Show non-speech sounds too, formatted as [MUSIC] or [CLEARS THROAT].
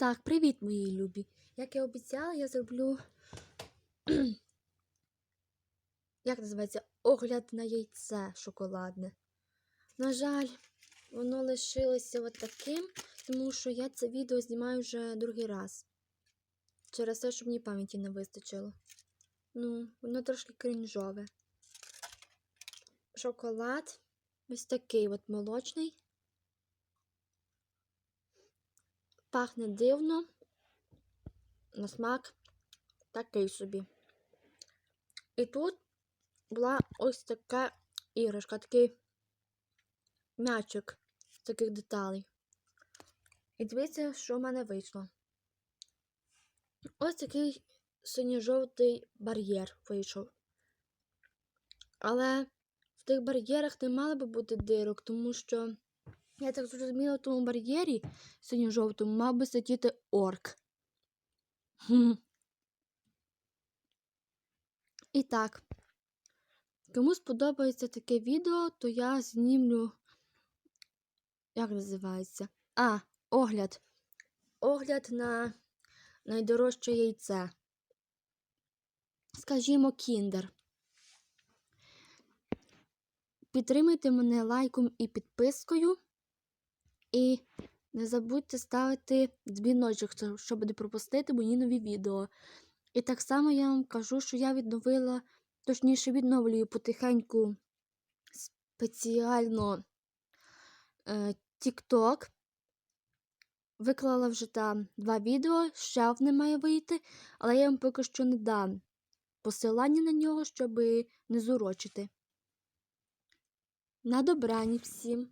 Так, привіт, мої любі. Як я обіцяла, я зроблю. [CLEARS THROAT] Як називається? Огляд на яйце шоколадне. На жаль, воно лишилося от таким, тому що я це відео знімаю вже другий раз. Через те, щоб мені пам'яті не вистачило. Ну, воно трошки крінжове. Шоколад ось такий от молочний. Пахне дивно. На смак такий собі. І тут була ось така іграшка, такий м'ячик з таких деталей. І дивіться, що в мене вийшло. Ось такий синьо-жовтий бар'єр вийшов. Але в тих бар'єрах не мало би бути дирок, тому що, я так зрозуміла, в тому бар'єрі синьо-жовтому мав би сидіти орк. Хм. І так, кому сподобається таке відео, то я знімлю. Як називається? А, огляд. Огляд на найдорожче яйце. Скажімо, кіндер. Підтримайте мене лайком і підпискою. І не забудьте ставити дзвіночок, щоб не пропустити мої нові відео. І так само я вам кажу, що я відновила, точніше, відновлюю потихеньку спеціально е. Виклала вже там два відео, ще одне має вийти, але я вам поки що не дам посилання на нього, щоб не зурочити. На добрані всім!